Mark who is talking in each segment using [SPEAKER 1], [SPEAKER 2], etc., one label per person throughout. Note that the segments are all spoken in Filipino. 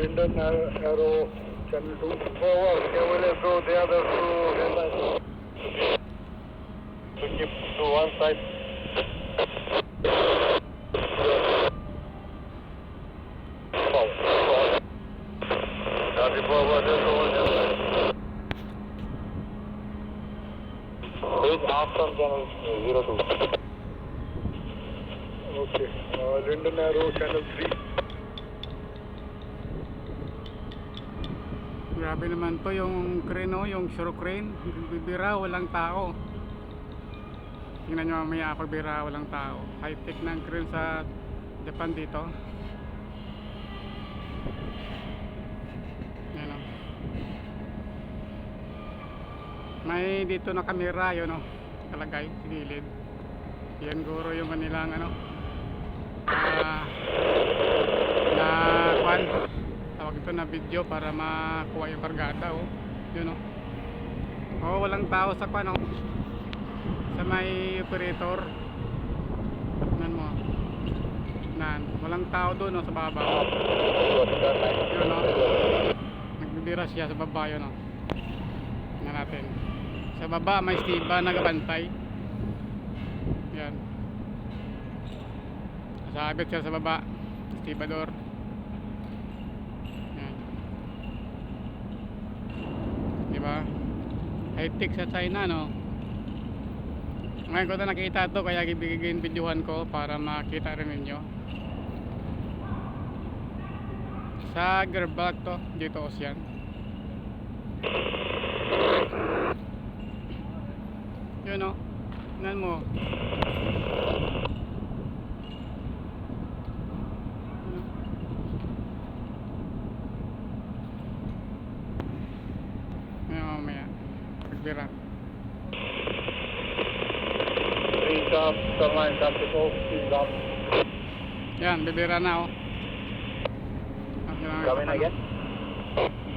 [SPEAKER 1] Linden Arrow Channel 2. Forward, okay, well, the other two headlights. To keep to one side. Forward, forward. Copy forward, let's one headlight. Please ask channel 02. Okay, uh, Linden Arrow Channel 3.
[SPEAKER 2] Grabe naman to yung crane oh, yung shore crane. Bibira, walang tao. Tingnan nyo mamaya pagbira, walang tao. High tech ng crane sa Japan dito. Yan oh. May dito na kamera yun oh. Kalagay, sa gilid. Yan guro yung kanilang ano. Ah, na kwan ito na video para makuha yung kargada oh. Yun oh. Oh, walang tao sa kwan oh. Sa may operator. Nan mo. Nan, walang tao doon oh, sa baba. oh. Yun oh. Nagbibira siya sa baba yun oh. Tingnan natin. Sa baba may stiba nagabantay. Yan. Sabit siya sa baba. Stibador. Yan. Diba? High tech sa China, no? Ngayon ko na nakita to kaya ibigay videohan ko para makita rin ninyo. Sa Gerbak to, dito Ocean. Yun no. Tingnan mo. Ano? Ngayon mamaya. Pagbira.
[SPEAKER 1] Please up, traffic off, please up.
[SPEAKER 2] Yan, bibira na oh. Ah,
[SPEAKER 1] Kami na
[SPEAKER 2] no?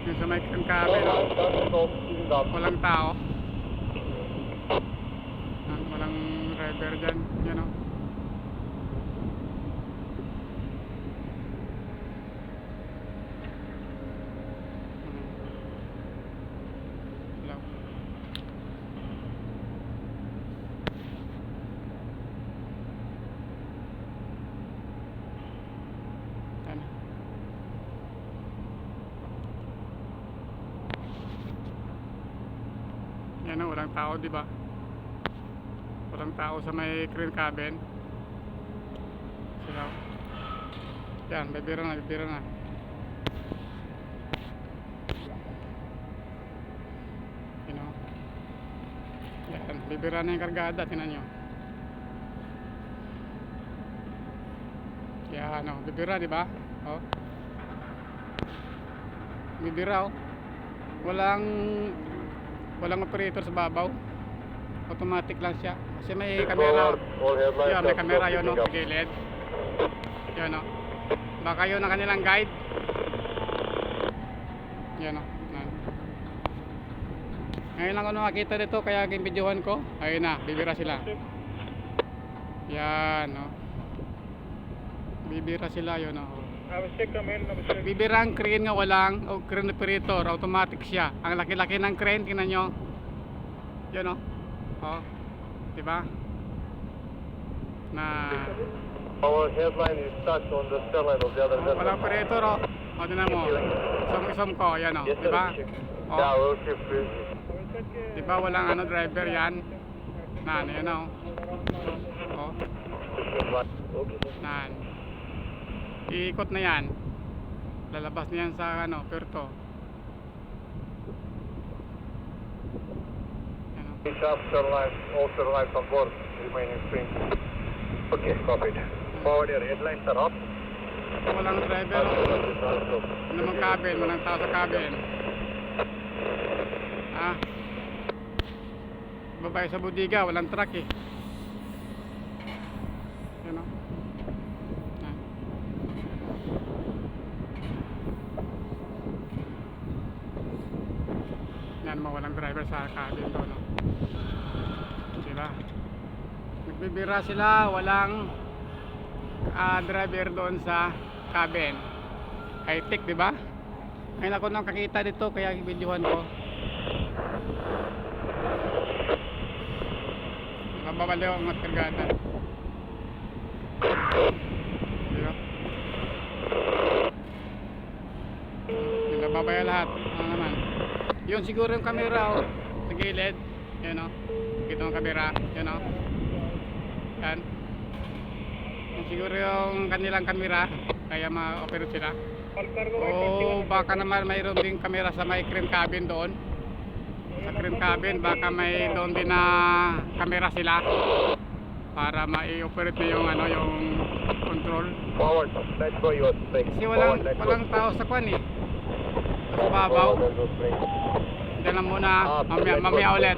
[SPEAKER 2] Yung sa may kabe, no? Walang tao. Yan, walang driver dyan. Yan oh. Yan o, walang tao, di ba? Walang tao sa may crane cabin. Sila. Yan, bibira na, bibira na. You? Yan, bibira na yung kargada, tinan nyo. Yan, o, bibira, di ba? Oh. Bibira, oh. Walang walang operator sa babaw. Automatic lang siya. Kasi may camera. Yun, may camera yun, no, gilid. Yun, no. Baka yun ang kanilang guide. Yan, no. Yan. Ngayon lang ako nakakita dito, kaya ginbidyohan ko. Ayun na, bibira sila. Yan, no. Bibira sila, yun, no.
[SPEAKER 1] Namaste, Kamil. Namaste.
[SPEAKER 2] Bibira ang crane nga walang o crane operator, automatic siya. Ang laki-laki ng crane, tingnan nyo. Yan o. Oh. Diba? Na
[SPEAKER 1] Our headline is stuck on the cell line of the other vessel.
[SPEAKER 2] walang operator o. O, tingnan mo. Isum-isum ko, yan o.
[SPEAKER 1] Yes, sir.
[SPEAKER 2] Diba? O,
[SPEAKER 1] please.
[SPEAKER 2] diba walang ano driver yan? Na, ano yan o. O,
[SPEAKER 1] Okay.
[SPEAKER 2] nan. Iikot na yan. Lalabas na yan sa ano, Puerto. Yan o.
[SPEAKER 1] Please up, turn line, all turn lines on board, remaining spring. Okay, copied. Forward your headlines are up.
[SPEAKER 2] Walang driver. Ano mang cabin, walang tao sa cabin. Ah. Babae sa budiga, walang truck eh. Yan o. Yan. Yan mo, walang driver sa cabin doon. No? Diba? Nagbibira sila, walang ah, driver doon sa cabin. high-tech, di ba? Ngayon ako nang kakita dito, kaya videohan ko. Nakababaliw ang mga kargada. Diba? Pinababaya lahat. Yun siguro yung camera oh. Sa gilid. Yun oh. Kita yung camera. Yun oh. Yan. Yun siguro yung kanilang camera. Kaya ma-operate sila. O baka naman mayroon din camera sa may cream cabin doon. Sa cream cabin baka may doon din na camera sila para ma-operate na yung ano yung control.
[SPEAKER 1] Forward, let's go, spring.
[SPEAKER 2] Kasi walang walang tao sa kwan eh. Sa babaw.
[SPEAKER 1] Forward, let's go, spring.
[SPEAKER 2] Diyan lang muna.
[SPEAKER 1] Ah,
[SPEAKER 2] Mamaya, mamaya ulit.